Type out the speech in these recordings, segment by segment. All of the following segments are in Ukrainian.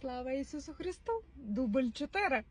Слава Ісусу Христу! Дубль 4.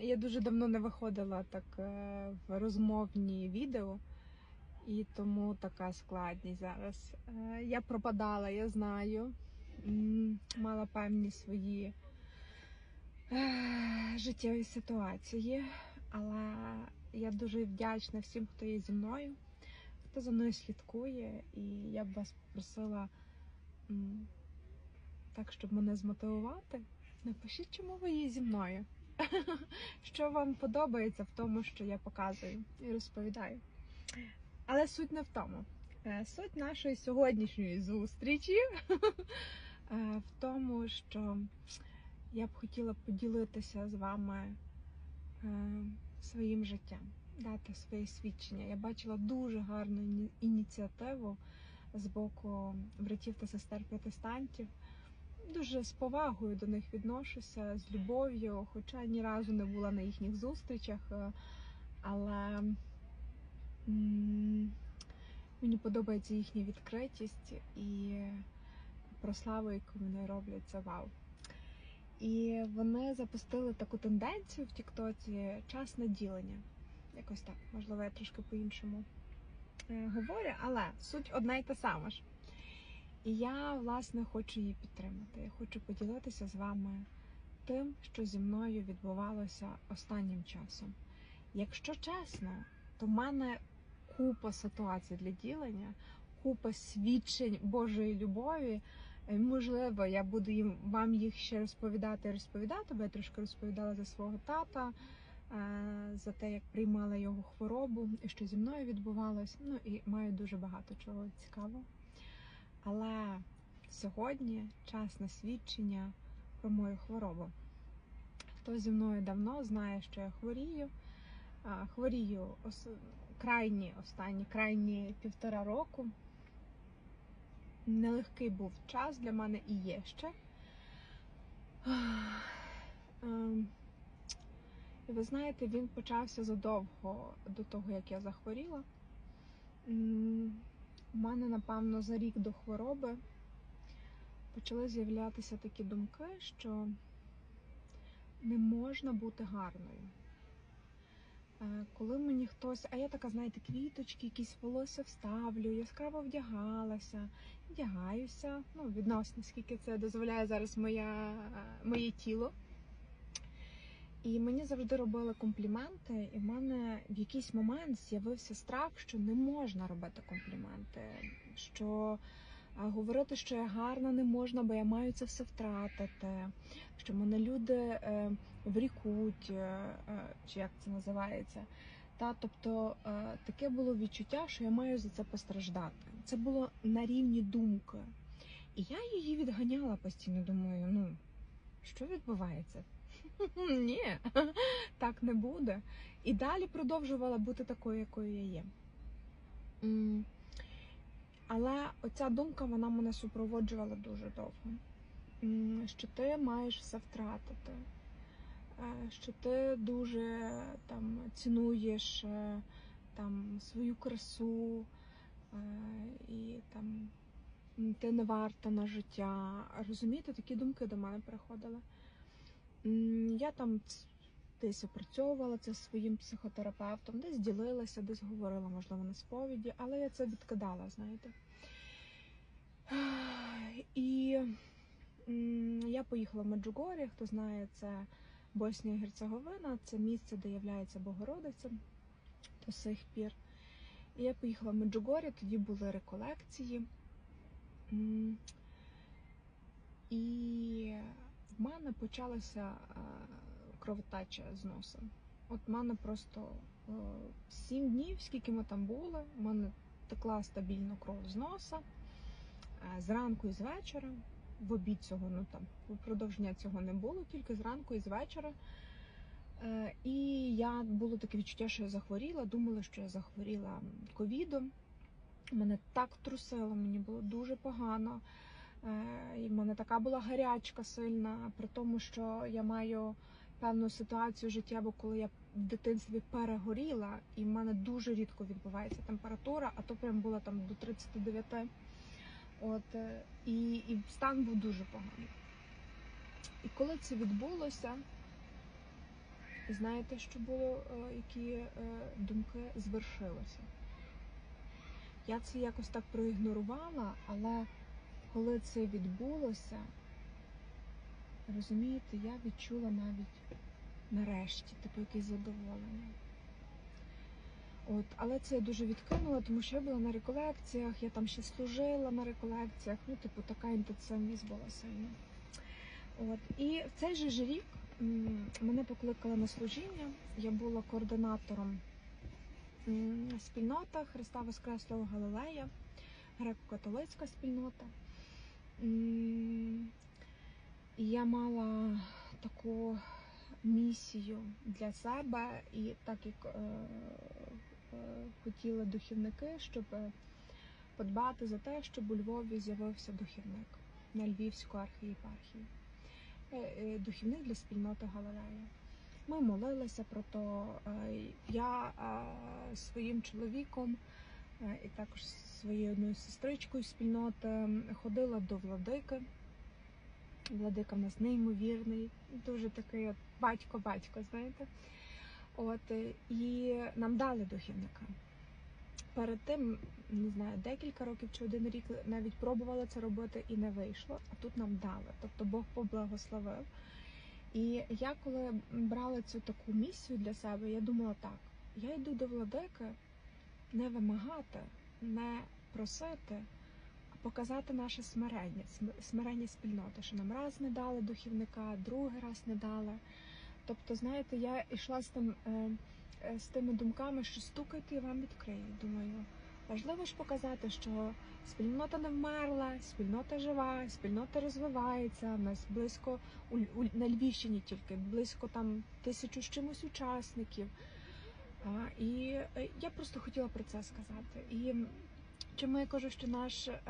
Я дуже давно не виходила так е, в розмовні відео, і тому така складність зараз. Е, Я пропадала, я знаю. Мала певні свої е, життєві ситуації, але я дуже вдячна всім, хто є зі мною, хто за мною слідкує, і я б вас попросила. Так, щоб мене змотивувати, напишіть, чому ви є зі мною. Що вам подобається в тому, що я показую і розповідаю. Але суть не в тому. Е, Суть нашої сьогоднішньої зустрічі е, в тому, що я б хотіла поділитися з вами е, своїм життям, дати своє свідчення. Я бачила дуже гарну ініціативу з боку братів та сестер протестантів дуже з повагою до них відношуся, з любов'ю, хоча ні разу не була на їхніх зустрічах. е, Але мені подобається їхня відкритість і прославу, яку вони роблять, це вау. І вони запустили таку тенденцію в Тіктоці час наділення. Якось так, можливо, я трошки по-іншому е, говорю, але суть одна й та сама ж. І я, власне, хочу її підтримати. Я хочу поділитися з вами тим, що зі мною відбувалося останнім часом. Якщо чесно, то в мене купа ситуацій для ділення, купа свідчень Божої любові. Е, Можливо, я буду їм вам їх ще розповідати і розповідати, бо я трошки розповідала за свого тата, е, за те, як приймала його хворобу і що зі мною відбувалось. Ну і маю дуже багато чого цікавого. Але сьогодні час на свідчення про мою хворобу. Хто зі мною давно знає, що я хворію. Хворію ос- крайні останні крайні півтора року. Нелегкий був час для мене і є ще. Ем, І ви знаєте, він почався задовго до того, як я захворіла. У мене, напевно, за рік до хвороби почали з'являтися такі думки, що не можна бути гарною. Е, Коли мені хтось, а я така, знаєте, квіточки, якісь волосся вставлю, яскраво вдягалася, вдягаюся, ну, відносно, скільки це дозволяє зараз моя, е, моє тіло. І мені завжди робили компліменти, і в мене в якийсь момент з'явився страх, що не можна робити компліменти, що говорити, що я гарна, не можна, бо я маю це все втратити, що мене люди е, врікуть, е, е, чи як це називається. Та, тобто таке було відчуття, що я маю за це постраждати. Це було на рівні думки. І я її відганяла постійно, думаю, ну, що відбувається? Ні, так не буде. І далі продовжувала бути такою, якою я є. Але оця думка вона мене супроводжувала дуже довго. Що ти маєш все втратити, е, що ти дуже там цінуєш е, там свою красу е, і там ти не варта на життя. Розумієте, такі думки до мене приходили. Я там десь опрацьовувала це зі своїм психотерапевтом, десь ділилася, десь говорила, можливо, на сповіді, але я це відкидала, знаєте. І я поїхала в Меджугорі, хто знає, це Боснія Герцеговина, це місце, де являється Богородиця до сих пір. І я поїхала в Меджугорі, тоді були реколекції. І в мене почалася е, кровотеча з носа. От в мене просто е, сім днів, скільки ми там були, в мене текла стабільно кров з носа. Е, Зранку і з вечора. В обід цього, ну там впродовж цього не було, тільки зранку і з вечора. І я було таке відчуття, що я захворіла. Думала, що я захворіла ковідом. Мене так трусило, мені було дуже погано. Е, І в мене така була гарячка сильна, при тому, що я маю певну ситуацію життєву, коли я в дитинстві перегоріла, і в мене дуже рідко відбувається температура, а то прям була там до 39. От, е, і, і стан був дуже поганий. І коли це відбулося, знаєте, що було, е, які думки звершилося? Я це якось так проігнорувала, але коли це відбулося, розумієте, я відчула навіть нарешті, типу якесь задоволення. От, але це я дуже відкинула, тому що я була на реколекціях, я там ще служила на реколекціях, ну, типу, така інтенсивність була сильна. От. І в цей же ж рік мене покликали на служіння. Я була координатором спільнота Христа Воскреслого Галилея, греко-католицька спільнота. Я мала таку місію для себе, і так як е, е, хотіли духівники, щоб е, подбати за те, щоб у Львові з'явився духівник на Львівську архієпархію. Духівник для спільноти Галилея. Ми молилися про то. Я своїм чоловіком і також своєю одною сестричкою спільноти ходила до владики. Владика в нас неймовірний, дуже такий от батько-батько, знаєте. От е, і нам дали духівника. Перед тим, не знаю, декілька років чи один рік навіть пробували це робити і не вийшло, а тут нам дали. Тобто Бог поблагословив. І я коли брала цю таку місію для себе, я думала так: я йду до владики не вимагати, не просити, а показати наше смирення, см- смирення спільноти, що нам раз не дали духівника, другий раз не дали. Тобто, знаєте, я йшла з тим. Е, е, з тими думками, що стукайте і вам відкриють. Думаю, важливо ж показати, що спільнота не вмерла, спільнота жива, спільнота розвивається. У нас близько на Львівщині тільки близько там тисячу з чимось учасників. І е, я просто хотіла про це сказати. І чому я кажу, що наш е,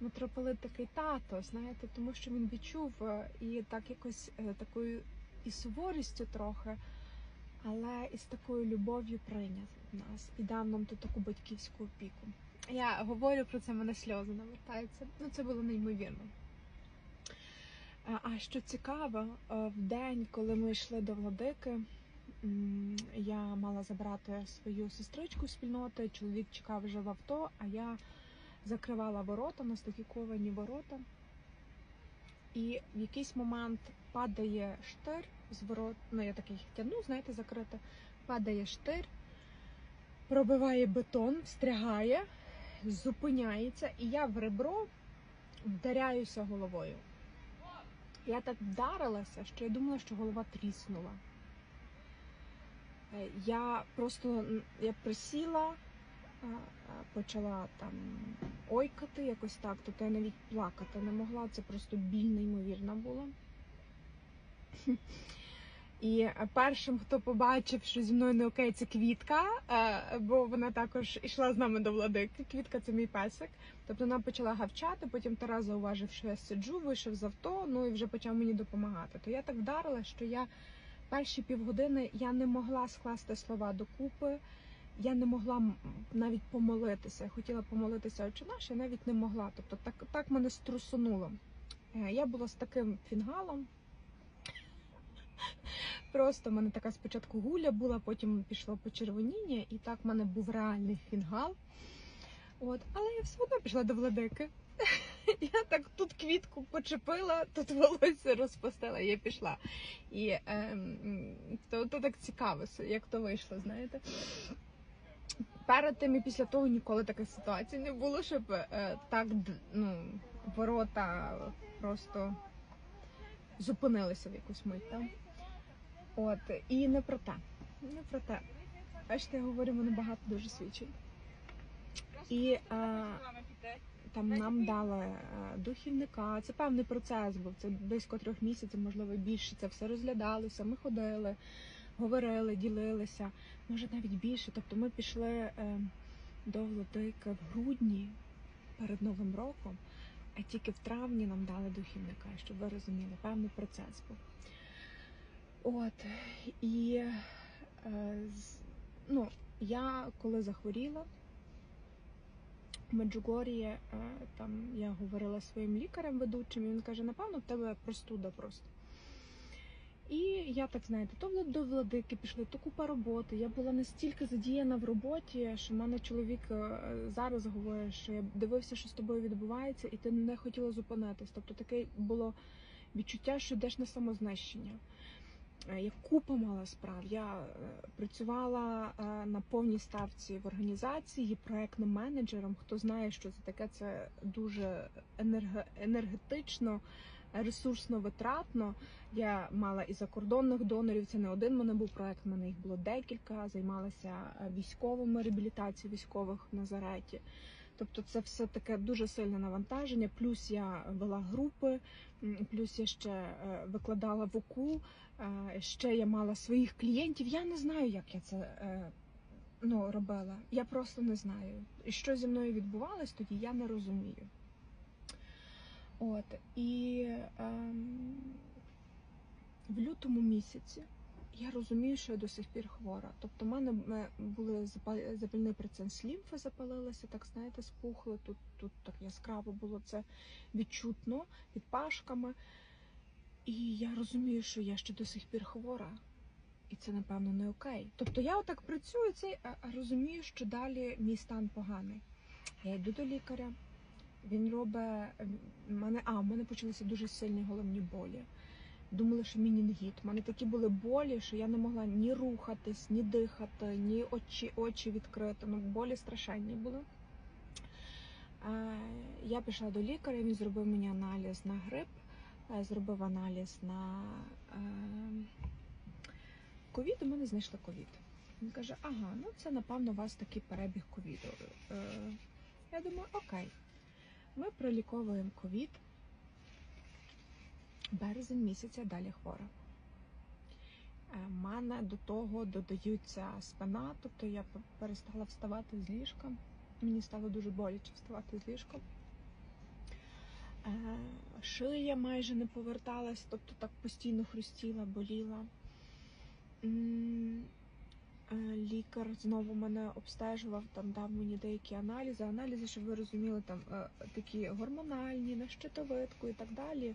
митрополит такий тато, знаєте, тому що він відчув е, і так якось такою і суворістю трохи але із такою любов'ю прийняв нас і дав нам ту таку батьківську опіку. Я говорю про це, мене сльози навертаються. Ну це було неймовірно. А- що цікаво, в день, коли ми йшли до владики, я мала забрати свою сестричку спільноти, чоловік чекав вже в авто, а я закривала ворота, у нас ворота. І в якийсь момент падає штир з ворот, ну я такий тягну, знаєте, закрите, падає штир, пробиває бетон, встрягає, зупиняється, і я в ребро вдаряюся головою. Я так вдарилася, що я думала, що голова тріснула. Е, Я просто я присіла, а, а, почала там ойкати якось так, тобто я навіть плакати не могла, це просто біль неймовірна була. І е, першим, хто побачив, що зі мною не окей, це квітка, е, бо вона також йшла з нами до владики. Квітка це мій песик. Тобто вона почала гавчати, потім Тарас зауважив, що я сиджу, вийшов з авто, ну і вже почав мені допомагати. То я так вдарила, що я перші півгодини я не могла скласти слова докупи. Я не могла навіть помолитися. Я хотіла помолитися очі наші, я навіть не могла. Тобто так, так мене струсунуло. Е, Я була з таким фінгалом. Просто в мене така спочатку гуля була, потім пішло почервоніння, і так в мене був реальний фінгал. От, але я все одно пішла до владики. Я так тут квітку почепила, тут волосся розпустила, я пішла. І ем, то, то так цікаво, як то вийшло, знаєте. Перед тим і після того ніколи таких ситуацій не було, щоб е, так ну, ворота просто зупинилися в якусь мить. Там. От, і не про те. Не про те. Бачите, я говорю, мене багато дуже свідчень. І е, там нам дали е, духівника. Це певний процес був. Це близько трьох місяців, можливо, більше. Це все розглядалося. Ми ходили, говорили, ділилися. Може навіть більше. Тобто ми пішли е, до владики в грудні перед Новим роком, а тільки в травні нам дали духівника, щоб ви розуміли, певний процес був. От і е, ну, я коли захворіла, в е, там я говорила своїм лікарем ведучим, і він каже: напевно, в тебе простуда просто. І я так знаєте, то до владики пішли, то купа роботи. Я була настільки задіяна в роботі, що в мене чоловік е, зараз говорить, що я дивився, що з тобою відбувається, і ти не хотіла зупинитись. Тобто таке було відчуття, що йдеш на самознищення. Е, Я купа мала справ. Я е, працювала е, на повній ставці в організації проектним менеджером. Хто знає, що це таке, це дуже енергетично, ресурсно витратно. Я мала і закордонних донорів. Це не один мене був проект. в мене їх було декілька. Займалася військовими реабілітацією військових в Назареті. Тобто це все таке дуже сильне навантаження. Плюс я вела групи, плюс я ще е, викладала в ОКУ, е, ще я мала своїх клієнтів. Я не знаю, як я це е, ну, робила. Я просто не знаю. І що зі мною відбувалось тоді, я не розумію. От і ем, в лютому місяці я розумію, що я до сих пір хвора. Тобто, в мене е, були запа- запальний процес лімфи запалилися, так знаєте, спухли. Тут, тут так яскраво було це відчутно під пашками. І я розумію, що я ще до сих пір хвора. І це, напевно, не окей. Тобто я отак працюю а а розумію, що далі мій стан поганий. Я йду до лікаря, він робить мене. А, в мене почалися дуже сильні головні болі. Думали, що мінінгіт. У мене такі були болі, що я не могла ні рухатись, ні дихати, ні очі, очі відкрити. Ну, болі страшенні були. Е, Я пішла до лікаря, він зробив мені аналіз на грип, е, зробив аналіз на е, ковід, у мене знайшли ковід. Він каже, ага, ну це напевно у вас такий перебіг ковіду. Я думаю, окей. Ми проліковуємо ковід. Березень місяця далі хвора. Е, мене до того додаються спина, тобто я перестала вставати з ліжка. Мені стало дуже боляче вставати з ліжка. Е, Шия майже не поверталась, тобто так постійно хрустіла, боліла. Е, Лікар знову мене обстежував, там дав мені деякі аналізи. Аналізи, щоб ви розуміли, там такі гормональні, на щитовидку і так далі.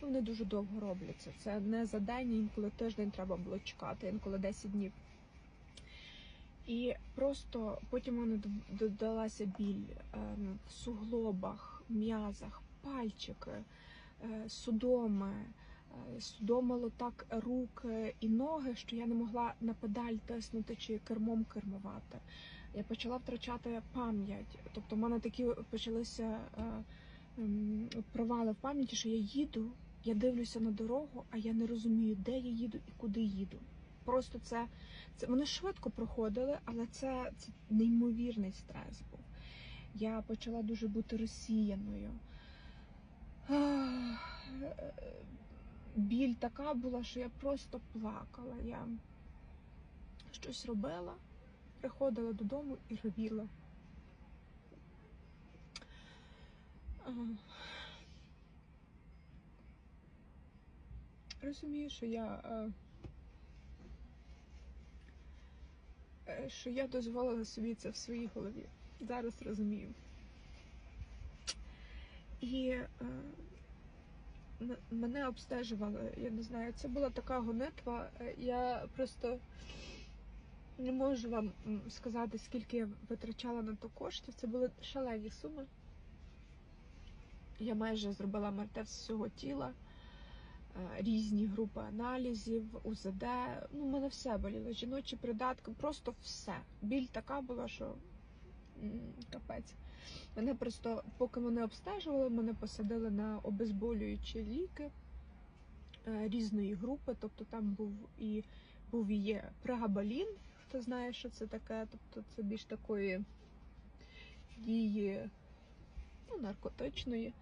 Вони дуже довго робляться. Це не за день, інколи тиждень треба було чекати, інколи 10 днів. І просто потім в мене додалася біль ем, в суглобах, м'язах, пальчики, е, судоми. Е, Судомило так руки і ноги, що я не могла на педаль тиснути чи кермом кермувати. Я почала втрачати пам'ять. Тобто в мене такі почалися е, провали в пам'яті, що я їду, я дивлюся на дорогу, а я не розумію, де я їду і куди їду. Просто це, це вони швидко проходили, але це, це неймовірний стрес був. Я почала дуже бути розсіяною. Біль така була, що я просто плакала. Я щось робила, приходила додому і робила. Розумію, що я, е, е, що я дозволила собі це в своїй голові. Зараз розумію. І е, мене обстежували, я не знаю, це була така гонитва. Я просто не можу вам сказати, скільки я витрачала на то коштів. Це були шалені суми. Я майже зробила МРТ всього тіла, е, різні групи аналізів, УЗД. Ну, в мене все боліло. Жіночі придатки, просто все. Біль така була, що капець. Мене просто, поки мене обстежували, мене посадили на обезболюючі ліки е, різної групи. Тобто там був і був і є прегабалін, хто знає, що це таке, тобто це більш такої дії ну, наркотичної.